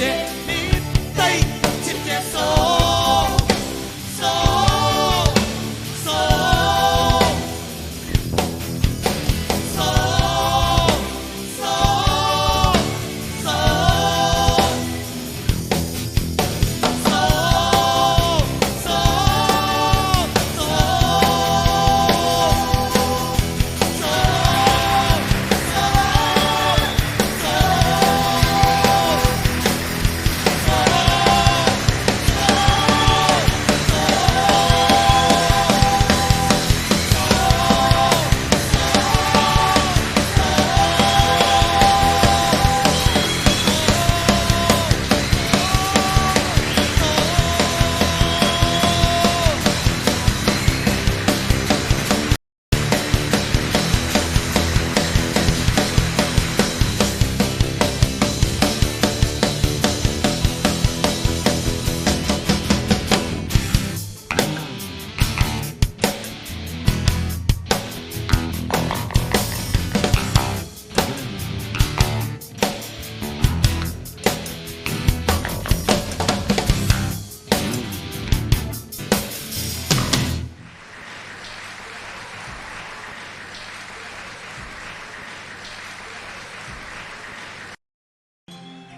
Yeah.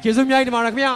ကျေးဇူးအများကြီးတင်ပါတယ်ခင်ဗျာ